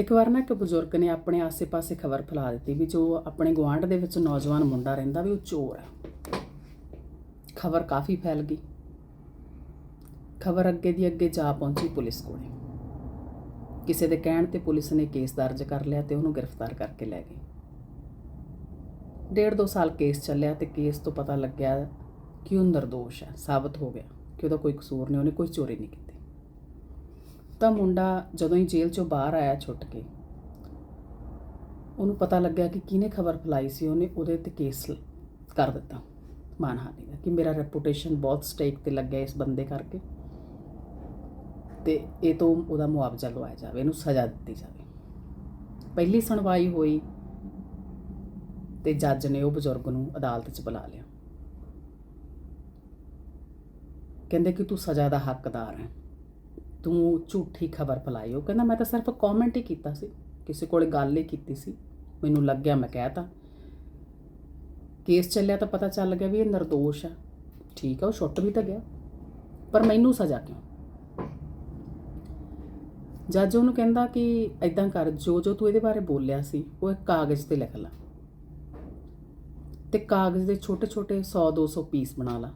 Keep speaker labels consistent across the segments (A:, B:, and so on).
A: ਇੱਕ ਵਾਰ ਨਾ ਇੱਕ ਬਜ਼ੁਰਗ ਨੇ ਆਪਣੇ ਆਸੇ-ਪਾਸੇ ਖਬਰ ਫੈਲਾ ਦਿੱਤੀ ਵੀ ਜੋ ਆਪਣੇ ਗੁਆਂਢ ਦੇ ਵਿੱਚ ਨੌਜਵਾਨ ਮੁੰਡਾ ਰਹਿੰਦਾ ਵੀ ਉਹ ਚੋਰ ਹੈ ਖਬਰ ਕਾਫੀ ਫੈਲ ਗਈ। ਖਬਰ ਅੱਗੇ ਦੀ ਅੱਗੇ ਜਾ ਪਹੁੰਚੀ ਪੁਲਿਸ ਕੋਲੇ। ਕਿਸੇ ਦੇ ਕਹਿਣ ਤੇ ਪੁਲਿਸ ਨੇ ਕੇਸ ਦਰਜ ਕਰ ਲਿਆ ਤੇ ਉਹਨੂੰ ਗ੍ਰਿਫਤਾਰ ਕਰਕੇ ਲੈ ਗਈ। ਡੇਢ ਦੋ ਸਾਲ ਕੇਸ ਚੱਲਿਆ ਤੇ ਕੇਸ ਤੋਂ ਪਤਾ ਲੱਗਿਆ ਕਿ ਉਹ ਨਿਰਦੋਸ਼ ਹੈ ਸਾਬਤ ਹੋ ਗਿਆ ਕਿ ਉਹਦਾ ਕੋਈ ਕਸੂਰ ਨਹੀਂ, ਉਹਨੇ ਕੋਈ ਚੋਰੀ ਨਹੀਂ ਕੀਤੀ। ਤਾਂ ਮੁੰਡਾ ਜਦੋਂ ਹੀ ਜੇਲ੍ਹ ਚੋਂ ਬਾਹਰ ਆਇਆ ਛੁੱਟ ਕੇ, ਉਹਨੂੰ ਪਤਾ ਲੱਗਿਆ ਕਿ ਕਿਹਨੇ ਖਬਰ ਫੈਲਾਈ ਸੀ, ਉਹਨੇ ਉਹਦੇ ਤੇ ਕੇਸ ਕਰ ਦਿੱਤਾ ਮਾਨਹਾਨੀ ਦਾ, ਕਿ ਮੇਰਾ ਰੈਪੂਟੇਸ਼ਨ ਬਹੁਤ ਸਟੇਕ ਤੇ ਲੱਗਿਆ ਇਸ ਬੰਦੇ ਕਰਕੇ ਤੇ ਇਹ ਤੋਂ ਉਹਦਾ ਮੁਆਵਜ਼ਾ ਲਵਾਇਆ ਜਾਵੇ, ਇਹਨੂੰ ਸਜ਼ਾ ਦਿੱਤੀ ਜਾਵੇ। ਪਹਿਲੀ ਸੁਣਵਾਈ ਹੋਈ ਤੇ ਜੱਜ ਨੇ ਉਹ ਬਜ਼ੁਰਗ ਨੂੰ ਅਦਾਲਤ 'ਚ ਬੁਲਾ ਲਿਆ। ਕਹਿੰਦੇ ਕਿ ਤੂੰ ਸਜ਼ਾ ਦਾ ਹੱਕਦਾਰ ਹੈ। ਤੂੰ ਝੂਠੀ ਖਬਰ ਫੈਲਾਈ ਉਹ ਕਹਿੰਦਾ ਮੈਂ ਤਾਂ ਸਿਰਫ ਕਮੈਂਟ ਹੀ ਕੀਤਾ ਸੀ। ਕਿਸੇ ਕੋਲ ਗੱਲ ਹੀ ਕੀਤੀ ਸੀ। ਮੈਨੂੰ ਲੱਗਿਆ ਮੈਂ ਕਹਿਤਾ ਕੇਸ ਚੱਲਿਆ ਤਾਂ ਪਤਾ ਚੱਲ ਗਿਆ ਵੀ ਇਹ ਨਿਰਦੋਸ਼ ਆ। ਠੀਕ ਆ, ਉਹ ਛੁੱਟ ਵੀ ਤਾਂ ਗਿਆ। ਪਰ ਮੈਨੂੰ ਸਜ਼ਾ ਕਿਉਂ? ਜੱਜ ਉਹਨੂੰ ਕਹਿੰਦਾ ਕਿ ਐਦਾਂ ਕਰ, ਜੋ ਜੋ ਤੂੰ ਇਹਦੇ ਬਾਰੇ ਬੋਲਿਆ ਸੀ, ਉਹ ਇੱਕ ਕਾਗਜ਼ ਤੇ ਲਿਖ ਲੈ। ਤੇ ਕਾਗਜ਼ ਦੇ ਛੋਟੇ ਛੋਟੇ 100 200 ਪੀਸ ਬਣਾ ਲਾ।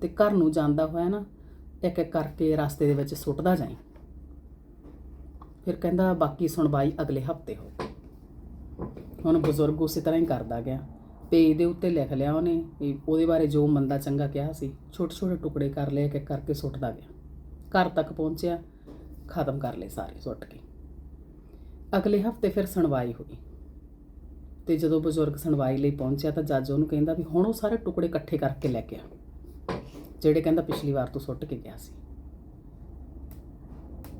A: ਤੇ ਘਰ ਨੂੰ ਜਾਂਦਾ ਹੋਇਆ ਨਾ ਇੱਕ ਇੱਕ ਕਰਕੇ ਰਸਤੇ ਦੇ ਵਿੱਚ ਸੁੱਟਦਾ ਜਾਈ। ਫਿਰ ਕਹਿੰਦਾ, ਬਾਕੀ ਸੁਣਵਾਈ ਅਗਲੇ ਹਫ਼ਤੇ ਹੋ ਹੁਣ ਬਜ਼ੁਰਗ ਉਸੇ ਤਰ੍ਹਾਂ ਹੀ ਕਰਦਾ ਗਿਆ। ਪੇਜ ਦੇ ਉੱਤੇ ਲਿਖ ਲਿਆ ਉਹਨੇ ਵੀ ਉਹਦੇ ਬਾਰੇ ਜੋ ਮੰਦਾ ਚੰਗਾ ਕਿਹਾ ਸੀ ਛੋਟੇ ਛੋਟੇ ਟੁਕੜੇ ਕਰ ਲਏ ਇੱਕ ਇੱਕ ਕਰਕੇ ਸੁੱਟਦਾ ਗਿਆ। ਘਰ ਤੱਕ ਪਹੁੰਚਿਆ, ਖਤਮ ਕਰ ਲਏ ਸਾਰੇ ਸੁੱਟ ਕੇ। ਅਗਲੇ ਹਫ਼ਤੇ ਫਿਰ ਸੁਣਵਾਈ ਹੋਈ। ਤੇ ਜਦੋਂ ਬਜ਼ੁਰਗ ਸੁਣਵਾਈ ਲਈ ਪਹੁੰਚਿਆ ਤਾਂ ਜੱਜ ਉਹਨੂੰ ਕਹਿੰਦਾ ਵੀ ਹੁਣ ਉਹ ਸਾਰੇ ਟੁਕੜੇ ਇਕੱਠੇ ਕਰਕੇ ਲੈ ਕੇ ਆ। ਜਿਹੜੇ ਕਹਿੰਦਾ ਪਿਛਲੀ ਵਾਰ ਤੂੰ ਸੁੱਟ ਕੇ ਗਿਆ ਸੀ।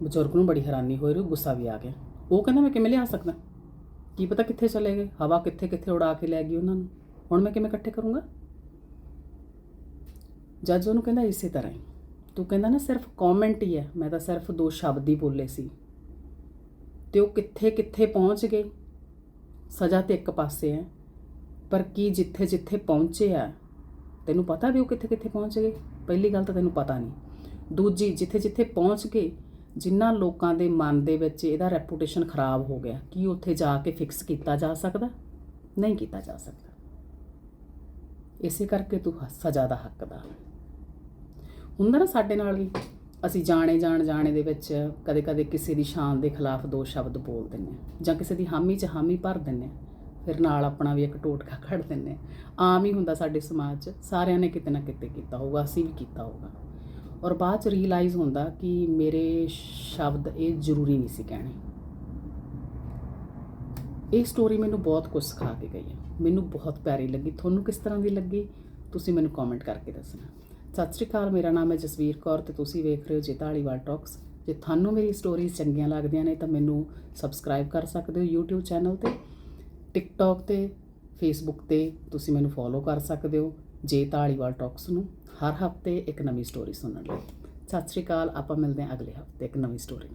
A: ਬਜ਼ੁਰਗ ਨੂੰ ਬੜੀ ਹੈਰਾਨੀ ਹੋਈ ਰਹੀ, ਗੁੱਸਾ ਵੀ ਆ ਗਿਆ। ਉਹ ਕਹਿੰਦਾ, ਮੈਂ ਕਿਵੇਂ ਲਿਆ ਸਕਦਾ? ਕੀ ਪਤਾ ਕਿੱਥੇ ਚਲੇ ਗਏ? ਹਵਾ ਕਿੱਥੇ ਕਿੱਥੇ ਉਡਾ ਕੇ ਲੈ ਗਈ ਉਹਨਾਂ ਨੂੰ? ਹੁਣ ਮੈਂ ਕਿਵੇਂ ਇਕੱਠੇ ਕਰੂੰਗਾ? ਜੱਜ ਉਹਨੂੰ ਕਹਿੰਦਾ, ਇਸੇ ਤਰ੍ਹਾਂ ਹੀ। ਤੂੰ ਕਹਿੰਦਾ ਨਾ, ਸਿਰਫ ਕਮੈਂਟ ਹੀ ਹੈ। ਮੈਂ ਤਾਂ ਸਿਰਫ ਦੋ ਸ਼ਬਦ ਹੀ ਬੋਲੇ ਸੀ। ਤੇ ਉਹ ਕਿੱਥੇ ਕਿੱਥੇ ਪਹੁੰਚ ਗਏ? ਸਜ਼ਾ ਤੇ ਇੱਕ ਪਾਸੇ ਹੈ। ਪਰ ਕੀ ਜਿੱਥੇ ਜਿੱਥੇ ਪਹੁੰਚੇ ਆ ਤੈਨੂੰ ਪਤਾ ਵੀ ਉਹ ਕਿੱਥੇ ਕਿੱਥੇ ਪਹੁੰਚ ਗਏ? ਪਹਿਲੀ ਗੱਲ ਤਾਂ ਤੈਨੂੰ ਪਤਾ ਨਹੀਂ। ਦੂਜੀ, ਜਿੱਥੇ ਜਿੱਥੇ ਪਹੁੰਚ ਗਏ ਜਿਨ੍ਹਾਂ ਲੋਕਾਂ ਦੇ ਮਨ ਦੇ ਵਿੱਚ ਇਹਦਾ ਰੈਪੂਟੇਸ਼ਨ ਖਰਾਬ ਹੋ ਗਿਆ, ਕੀ ਉੱਥੇ ਜਾ ਕੇ ਫਿਕਸ ਕੀਤਾ ਜਾ ਸਕਦਾ? ਨਹੀਂ ਕੀਤਾ ਜਾ ਸਕਦਾ। ਇਸੇ ਕਰਕੇ ਤੂੰ ਸਜ਼ਾ ਦਾ ਹੱਕਦਾਰ ਹੈ ਹੁੰਦਾ ਨਾ ਸਾਡੇ ਨਾਲ ਵੀ ਅਸੀਂ ਜਾਣੇ ਜਾਣ ਜਾਣੇ ਦੇ ਵਿੱਚ ਕਦੇ ਕਦੇ ਕਿਸੇ ਦੀ ਸ਼ਾਨ ਦੇ ਖਿਲਾਫ ਦੋ ਸ਼ਬਦ ਬੋਲ ਦਿੰਨੇ ਹਾਂ ਜਾਂ ਕਿਸੇ ਦੀ ਹਾਮੀ 'ਚ ਹਾਮੀ ਭਰ ਦਿੰਨੇ ਹਾਂ। ਫਿਰ ਨਾਲ ਆਪਣਾ ਵੀ ਇੱਕ ਟੋਟਕਾ ਕੱਢ ਦਿੰਨੇ ਆਮ ਹੀ ਹੁੰਦਾ ਸਾਡੇ ਸਮਾਜ 'ਚ, ਸਾਰਿਆਂ ਨੇ ਕਿਤੇ ਨਾ ਕਿਤੇ ਕੀਤਾ ਹੋਊਗਾ, ਅਸੀਂ ਵੀ ਕੀਤਾ ਹੋਊਗਾ। ਔਰ ਬਾਅਦ 'ਚ ਰੀਅਲਾਈਜ਼ ਹੁੰਦਾ ਕਿ ਮੇਰੇ ਸ਼ਬਦ ਇਹ ਜ਼ਰੂਰੀ ਨਹੀਂ ਸੀ ਕਹਿਣੇ। ਇਹ ਸਟੋਰੀ ਮੈਨੂੰ ਬਹੁਤ ਕੁਝ ਸਿਖਾ ਕੇ ਗਈ ਹੈ। ਮੈਨੂੰ ਬਹੁਤ ਪਿਆਰੀ ਲੱਗੀ। ਤੁਹਾਨੂੰ ਕਿਸ ਤਰ੍ਹਾਂ ਦੀ ਲੱਗੀ? ਤੁਸੀਂ ਮੈਨੂੰ ਕਮੈਂਟ ਕਰਕੇ ਦੱਸਣਾ। ਸਤਿ ਸ਼੍ਰੀ ਅਕਾਲ, ਮੇਰਾ ਨਾਮ ਹੈ ਜਸਵੀਰ ਕੌਰ ਤੇ ਤੁਸੀਂ ਵੇਖ ਰਹੇ ਹੋ ਜੇਤਾਲੀਵਾਲ ਟਾਕਸ ਜੇ ਤੁਹਾਨੂੰ ਮੇਰੀ ਸਟੋਰੀਜ਼ ਚੰਗੀਆਂ ਲੱਗਦੀਆਂ ਨੇ ਤਾਂ ਮੈਨੂੰ ਸਬਸਕ੍ਰਾਈਬ ਕਰ ਸਕਦੇ ਹੋ YouTube ਚੈਨਲ ਤੇ TikTok ਤੇ ਫੇਸਬੁੱਕ ਤੇ ਤੁਸੀਂ ਮੈਨੂੰ ਫੋਲੋ ਕਰ ਸਕਦੇ ਹੋ, ਜੇ ਤਾਲੀਵਾਲ ਟਾਕਸ ਨੂੰ। ਹਰ ਹਫ਼ਤੇ ਇੱਕ ਨਵੀਂ ਸਟੋਰੀ ਸੁਣਨ ਲਈ। ਸਤਿ ਸ਼੍ਰੀ ਅਕਾਲ, ਆਪਾਂ ਮਿਲਦੇ ਹਾਂ ਅਗਲੇ ਹਫ਼ਤੇ ਇੱਕ ਨਵੀਂ ਸਟੋਰੀ